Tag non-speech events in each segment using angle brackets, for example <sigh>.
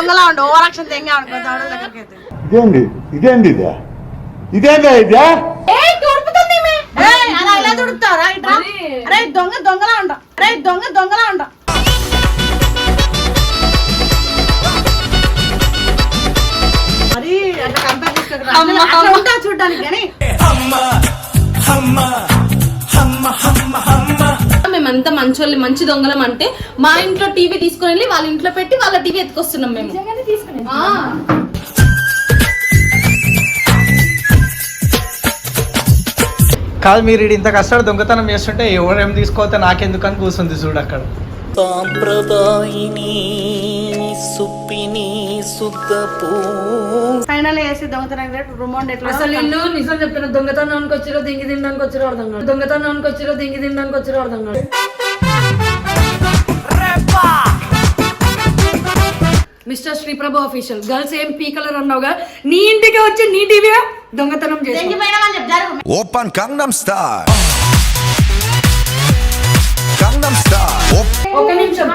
దొంగలా ఉండు over action తెంగా దగ్గరికి అయితే ఇదేంది ఇదేంది ఇదే? ఇదేందా ఇదే? అలా ఇలా తుడుపుతారా ఇట్రా. అరే ఈ దొంగ దొంగలా ఉండ. అరే ఈ దొంగ దొంగలా ఉండ. మరి అట్లా కంపేర్ చేసుకోకరా అట్లా అట్లా ఉంటా చూడడానికి కానీ. మేమంతా మంచోళ్ళు మంచి దొంగలం అంటే మా ఇంట్లో టీవీ తీసుకొని వెళ్ళి వాళ్ళ ఇంట్లో పెట్టి వాళ్ళ టీవీ ఎత్తుకొస్తున్నాం మేము. ఆ. కాదు మీరు ఈడ ఇంత కష్టాలు దొంగతనం చేస్తుంటే ఎవరేం తీసుకోతే నాకెందుకు అని కూర్చుంది చూడు అక్కడ. సాంప్రదాయిని సుప్పిని సుద్దపు ఫైనల్ వేసి దొంగతనం రుమౌండ్ ఎట్లా అసలు నిజం చెప్తున్నా దొంగతనానికి దింగి తినడానికి అర్థం కాదు. దొంగతనానికి వచ్చిరో దింగి తినడానికి వచ్చిరో అర్థం మిస్టర్ శ్రీప్రభు అఫీషియల్ గర్ల్స్ ఏం పీకలర్ అన్నావుగా? నీ ఇంటికి వచ్చి నీ టీవీ దొంగతనం చేసి ఓపెన్ కంగనం స్టార్ ఒక నిమిషం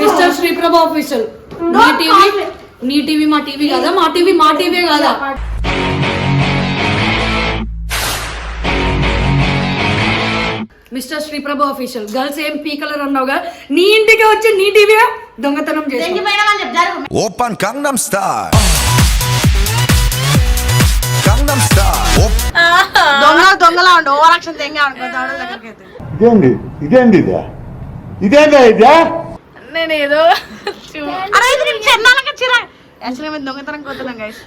మిస్టర్ శ్రీప్రభు అఫీషియల్ నీ టీవీ నీ టీవీ మా టీవీ కాదా? మా టీవీ మా టీవీ కాదా? మిస్టర్ శ్రీప్రభు ఆఫీషియల్ గర్ల్స్ ఏం పీకలర్ అన్నావుగా నీ ఇంటికి వచ్చి నీ టీవీ దొంగతనం చేసి ఓపెన్ కంగనం స్టార్ ఇదే? ఇదేందా నేనేదో ఏదో అరే ఇది నేను చెన్నాలకి చిరా యాక్చువల్లీ మేము దొంగతనం కోతున్నాం గైస్.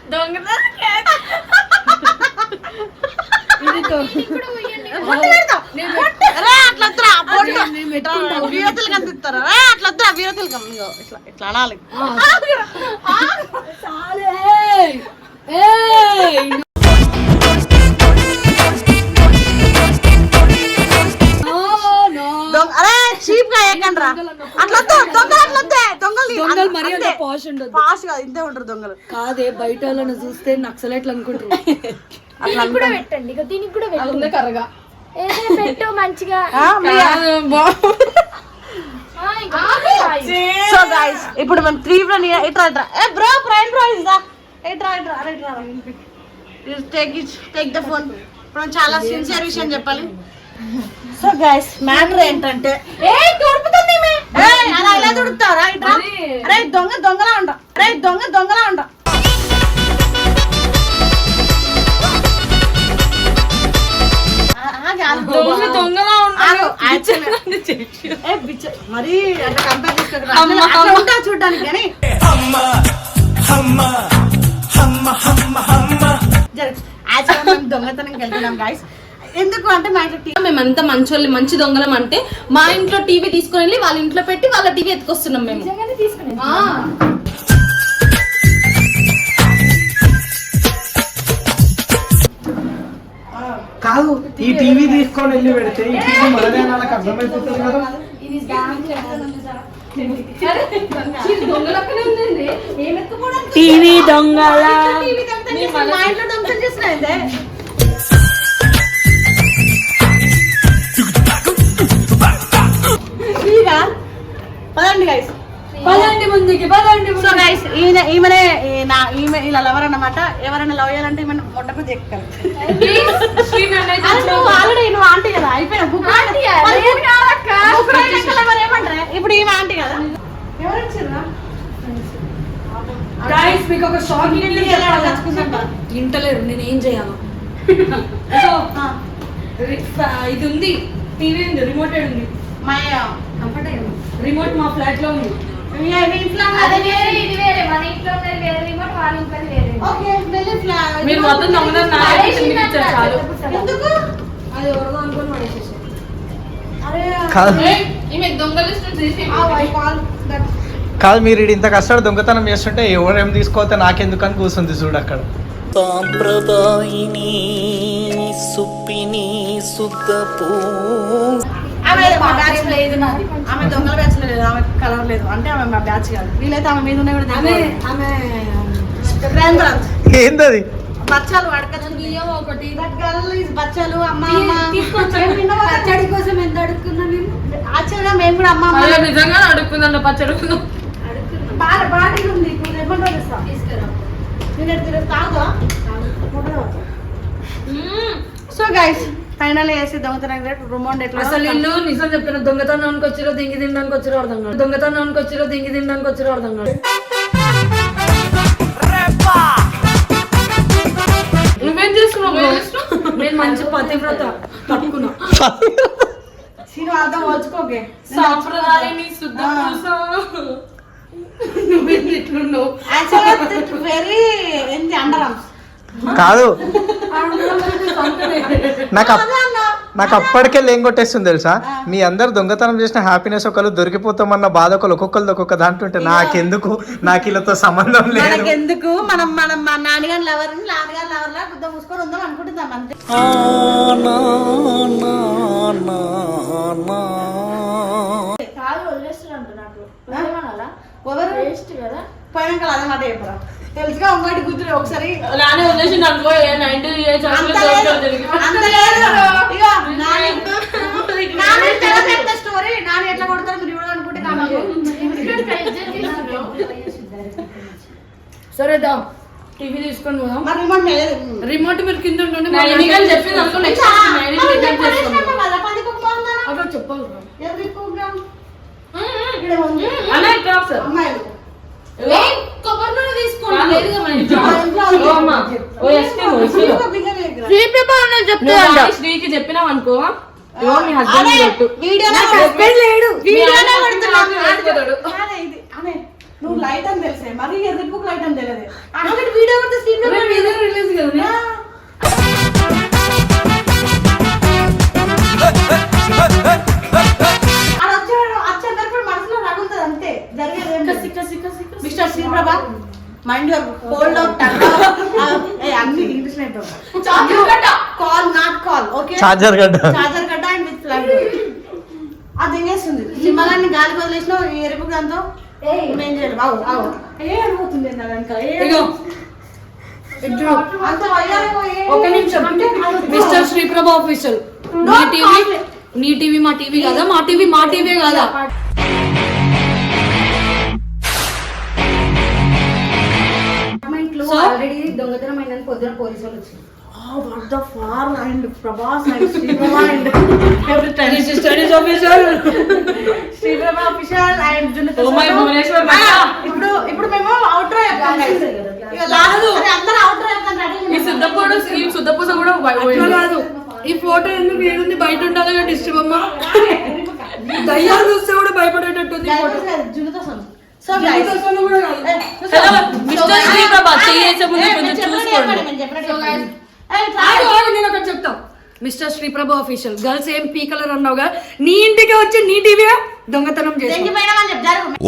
ఇట్లా వీరతులు కనిపిస్తారు అరే అట్లా వద్దురా, వీరతులు కమ్- ఇగో ఇట్లా ఇట్లా అనాలి దొంగ అరే చీప్గా ఎక్కండి రా అట్లా దొంగలు అట్లా వద్దే దొంగలు దొంగలు మరీ అంత. పాష్ ఉండదు పాస్ కాదు ఇంతే ఉంటారు దొంగలు. కాదే బయట వాళ్ళని చూస్తే నక్సలైట్లు అనుకుంటారు <laughs> అట్లా కూడా పెట్టండి ఇక దీనికి కూడా పెట్టండి కర్రగా. ఏదో పెట్టు మంచిగా. సో గైస్ ఇప్పుడు మనం త్రీ బ్రో ఇట్రా ఇట్రా ఏ bro prime bro is the ఇట్రా ఇట్రా అరే ఇట్రా take it take the phone ఇప్పుడు మనం చాలా సిన్సియర్ విషయం చెప్పాలి. సో గైస్ మ్యాటర్ ఏంటంటే ఏ. ఏయ్, అలా ఇలా తుడుపుతారా ఇట్రా. అరే. దొంగ దొంగలా ఉండ. అరే దొంగ దొంగలా ఉండ. దొంగ దొంగలా ఉంటారు మరి అట్లా కంపేర్ చేసుకోకరా అట్లా అట్లా ఉంటా చూడడానికి కానీ. జర- యాక్చువల్గా మేము దొంగతనంకి వెళ్తున్నాం గాయస్ ఎందుకు అంటే మా ఇంట్లో మేమంతా మంచోళ్ళు మంచి దొంగలం అంటే మా ఇంట్లో టీవీ తీసుకొని వెళ్ళి వాళ్ళ ఇంట్లో పెట్టి వాళ్ళ టీవీ ఎత్తుకొస్తున్నాం మేము. ఆ. కాదు ఈ టీవీ తీసుకొని వెళ్ళి పెడితే ఈ టీవీ మనదే అని వాళ్ళకి అర్థమైపోతుంది కదా? టీవీ దొంగల? టీవీ దొంగతనం చేసిన మా ఇంట్లో దొంగతనం చేసిన ఫ్రీగా? పదండి గైస్ పదండి ముందుకి పదండి సో గైస్ ఈయన ఈమెనే ఈ- నా ఈమె ఇలా లవర్ అన్నమాట. ఎవరైనా లవ్ చేయాలంటే ఈమె మొట్టకు చెక్కారు నువ్వు ఆల్రెడీ నువ్వు ఆంటీ కదా అయిపోయినా బుక్. ఏమంటారా? ఇప్పుడు ఈమె ఆంటీ కదా. ఎవరు వచ్చిర్రా? గైస్ మీకు ఒక షాకింగ్? వింటలేరు నేను ఏం చేయాలి? <laughs> ఇది ఉంది. టీవీ ఉంది రిమోట్ ఉంది. మా కంఫర్ట్ రిమోట్ మా ఫ్లాట్లో ఉంది. మీరు మొత్తం చాలు. ఎందుకు? అది అనుకొని కాదు. మీరు ఇంత కష్టాలు దొంగతనం చేస్తుంటే ఎవరేం తీసుకోతే నాకెందుకు అని కూర్చుంది చూడు అక్కడ. సాంప్రదాయిని సుప్పిని సుద్దపూ ఆమె మా బ్యాచ్ లేదు నాది ఆమె దొంగల బ్యాచ్ లేదు ఆమె కలర్ లేదు. అంటే ఆమె మా బ్యాచ్ కాదు. ఆమె మీద ఉన్నాయి కూడా ఆమె. ఏందది? బచ్చాలు ఒకటి. బచ్చాలు అమ్మ? పచ్చడి కోసం ఎంత అడుక్కున్నా నేను? యాక్చువల్గా మేము కూడా అమ్మ నిజంగా అడుక్కుందంట పచ్చడుకుందాం బాగా బాగా ఉంది తీసుకురా. సో గైస్ ఫైనల్ వేసి దొంగతనం రుమాండ్ ఎట్లా అసలు ఇల్లు నిజం చెప్పిన దొంగతనానికి వచ్చిరో దింగి తినడానికి వచ్చిరో అర్థం కాదు. దొంగతనానికి వచ్చిరో దింగి తినడానికి వచ్చిరో అర్థం కాదు. నువ్వేం చేస్తున్నావు? నేను మంచి పతివ్రత పట్టుకున్నా సీను అర్థం వచ్చుకోకే సాంప్రదాయని శుద్ధ పూస నువ్వేం ఇట్లున్నావు యాక్చువల్గా వెరీ ఏంటి అండర్ ఆర్మ్స్ కాదు. నాకు అప్- నాకు అప్పటికే లేం కొట్టేస్తుంది తెలుసా? మీ అందరు దొంగతనం చేసిన హ్యాపీనెస్ ఒకళ్ళు దొరికిపోతామన్న బాధ ఒకళ్ళు ఒక్కొక్కరు ఒక్కొక్క దాంట్లో ఉంటే నాకెందుకు? నాకు వీళ్ళతో సంబంధం లేదు. మనకెందుకు? మనం మనం మా నాన్నగారి లవర్ నాన్నగారి లవర్ లా గుద్ద మూసుకొని ఉందాం అనుకుంటున్నాం అంతే. కాదు వదిలేస్తున్నా నాకు. ఏమనాలా ఎవరు వేస్ట్ కదా. పోయినాక అదే మాట చెప్పరా. తెలుసుగా ఇంకోటి కూర్చుని ఒకసారి. నానే వదిలేసి నైన్టీ ఇయర్స్ స్టోరీ నాని ఎట్లా కొడతారు మీరు ఇవ్వడం అనుకుంటే కాదు సరే దా. టీవీ తీసుకొని పోదాం. రిమోట్ మీరు కింద ఉండండి చెప్పింది అనుకో నెక్స్ట్ అక్కడ చెప్పాలి. అలా ఇక్కడ సార్. శ్రీకి అనుకో. మీ హస్బెండ్ లేడు. నువ్వు లైట్ అని తెలిసే. మరి ఎర్రిపుక్ లైట్ అని తెలియదు. అక్కడ వీడియో రిలీజ్ కదా మైండ్ యువర్ హోల్డ్ అవుట్ అన్ని English call not call okay charger గడ్డ చార్జర్ కట్ట అండ్ విత్ ఫ్లగ్ అది ఎంగేస్తుంది సింహగాన్ని గాలికి వదిలేసిన ఎరుపు దాంతో ఏం చేయాలి? బావు అవు ఏ అడుగుతుంది నా వెనక? ఒక నిమిషం. మిస్టర్ శ్రీప్రభ నీ Don't టీవీ. నీ టీవీ మా టీవీ కదా? మా టీవీ మా టీవీ కదా? ఆల్రెడీ దొంగతనం అయిందని పొద్దున పోలీసు వాళ్ళు వచ్చారు what the far and Prabhas and <laughs> Sriprabha and every this is studies officer Sriprabha official and జున్ను ఓ మై భువనేశ్వర్ ఆ, ఇప్పుడు ఇప్పుడు మేము. ఇక ఈ కూడా కాదు. ఈ ఫోటో ఎందుకు ఏడుంది బయట ఉండాలిగా డిస్ట్రిక్ట్ అమ్మ. <laughs> దయ్యాలు చూస్తే కూడా భయపడేటట్టుంది జున్నుతో సో మిస్టర్ శ్రీప్రభ చేసే ముందు eh, eh, ఆఫీషియల్ గర్ల్స్ ఏం పీ కలర్ అన్నావుగా? నీ ఇంటికి వచ్చి నీ టీవీ దొంగతనం చేసి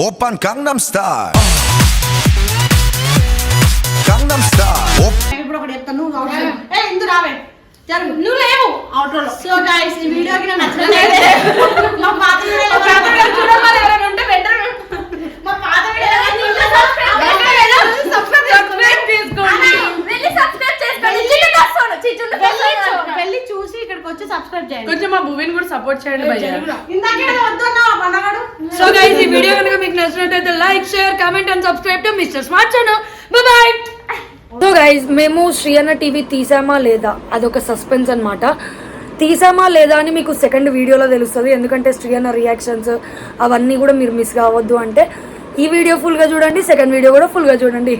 ఓపెన్ కంగనం స్టార్ కంగనం స్టార్ ఇప్పుడు ఒకటి చెప్తాను ఏ ఇందు రావే. నువ్వు లేవు ఆటోలో సో గైస్ ఈ వీడియోకి నచ్చలేదు <laughs> మా పాత్ర చూడమని ఎవరైనా ఉంటే వెంటనే వెళ్ళి చూసి ఇక్కడికి వచ్చి సబ్స్క్రైబ్ చేయండి. కొంచెం మా భూమిని కూడా సపోర్ట్ చేయండి సో గైస్ ఈ వీడియో కనుక మీకు నచ్చినట్టయితే like share comment and subscribe to mister smart channel boy so guys మేము శ్రీ అన్న టీవీ తీసామా లేదా? అదొక సస్పెన్స్ అన్నమాట. తీసామా లేదా అని మీకు సెకండ్ వీడియోలో తెలుస్తుంది. ఎందుకంటే శ్రీ అన్న రియాక్షన్స్ అవన్నీ కూడా మీరు మిస్ కావద్దు అంటే ఈ వీడియో ఫుల్గా చూడండి సెకండ్ వీడియో కూడా ఫుల్గా చూడండి.